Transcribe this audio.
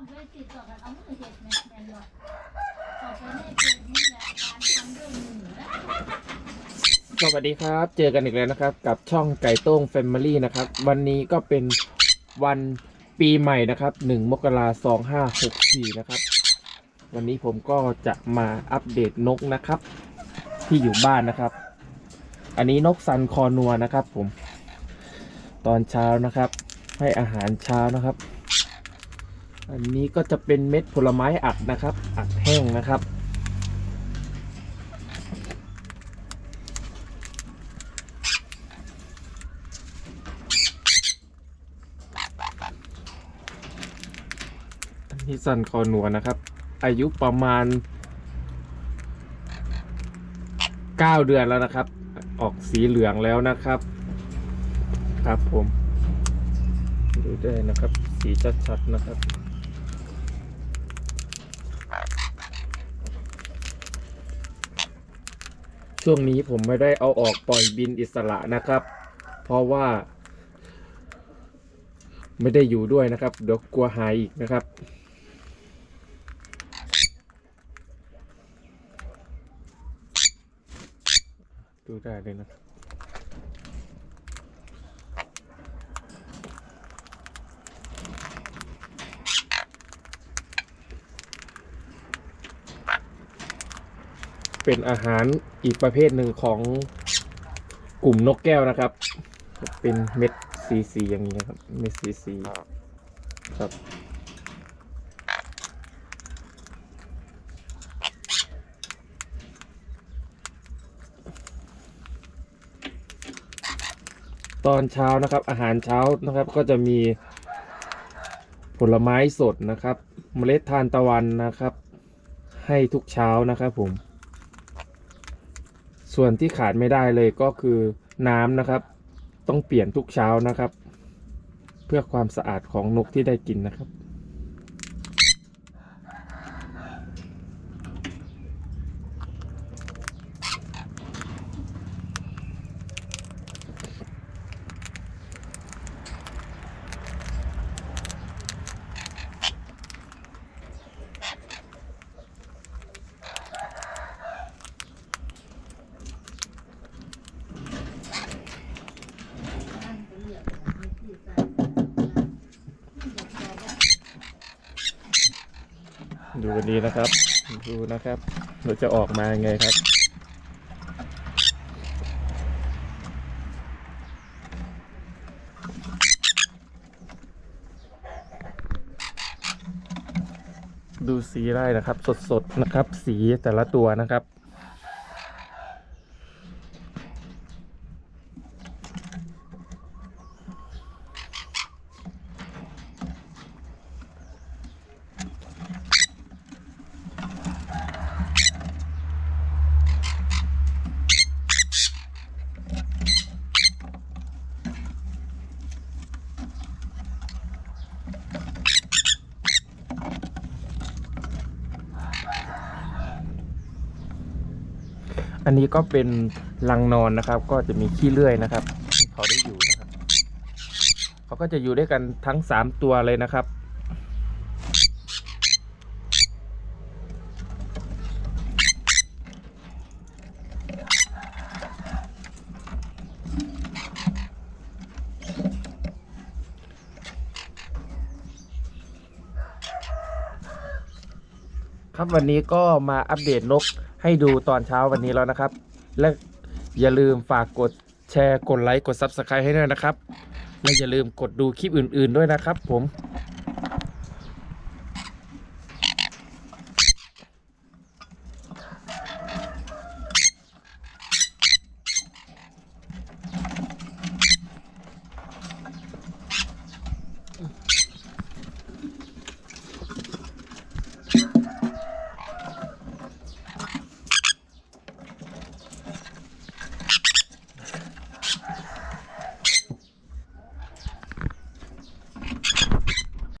ต้องไปติดต่อกันเอามือเห็ดแม่แม่นบ่ต่อไปในเป็นนี่แหละการทำด้วยมือนะสวัสดีครับ เจอกันอีกแล้วนะครับ กับช่องไก่โต้ง Family นะครับ วันนี้ก็เป็นวันปีใหม่นะครับ1มกราสองห้าหกสี่นะครับ วันนี้ผมก็จะมาอัปเดตนกนะครับ ที่อยู่บ้านนะครับ อันนี้นกซันคอนัวนะครับ ผม ตอนเช้านะครับ ให้อาหารเช้านะครับ อันนี้ก็จะเป็นเม็ดผลไม้อัดนะครับ อัดแห้งนะครับอันนี้ซันคอนัวนะครับ อายุประมาณ 9 เดือนแล้วนะครับ ออกสีเหลืองแล้วนะครับ ครับผม ดูได้นะครับ สีชัดๆนะครับ ช่วงนี้ผมไม่ได้เอาออกปล่อยบินอิสระนะครับ เพราะว่า ไม่ได้อยู่ด้วยนะครับ เดี๋ยวกลัวหายอีกนะครับ ดูได้เลยนะครับ เป็นอาหารอีกประเภทหนึ่งของกลุ่มนกแก้วนะครับ เป็นเม็ดสีสีอย่างนี้นะครับ เม็ดสีสีครับตอนเช้านะครับ อาหารเช้านะครับก็จะมีผลไม้สดนะครับ เมล็ดทานตะวันนะครับ ให้ทุกเช้านะครับผม ส่วนที่ขาดไม่ได้เลยก็คือน้ำนะครับ ต้องเปลี่ยนทุกเช้านะครับ เพื่อความสะอาดของนกที่ได้กินนะครับ นั่นก็เลือกเอาที่ใส่ ดูวันนี้นะครับ ดูนะครับเราจะออกมาไงครับ ดูสีได้นะครับ สดๆนะครับ สีแต่ละตัวนะครับ อันนี้ก็เป็นรังนอนนะครับ ก็จะมีขี้เลื่อยนะครับให้เขาได้อยู่นะครับเขาก็จะอยู่ด้วยกันทั้งสามตัวเลยนะครับ ครับวันนี้ก็มาอัปเดตนกให้ดูตอนเช้าวันนี้แล้วนะครับ และอย่าลืมฝากกดแชร์กดไลค์กด Subscribe ให้ด้วยนะครับ และอย่าลืมกดดูคลิปอื่น ๆด้วยนะครับ ผม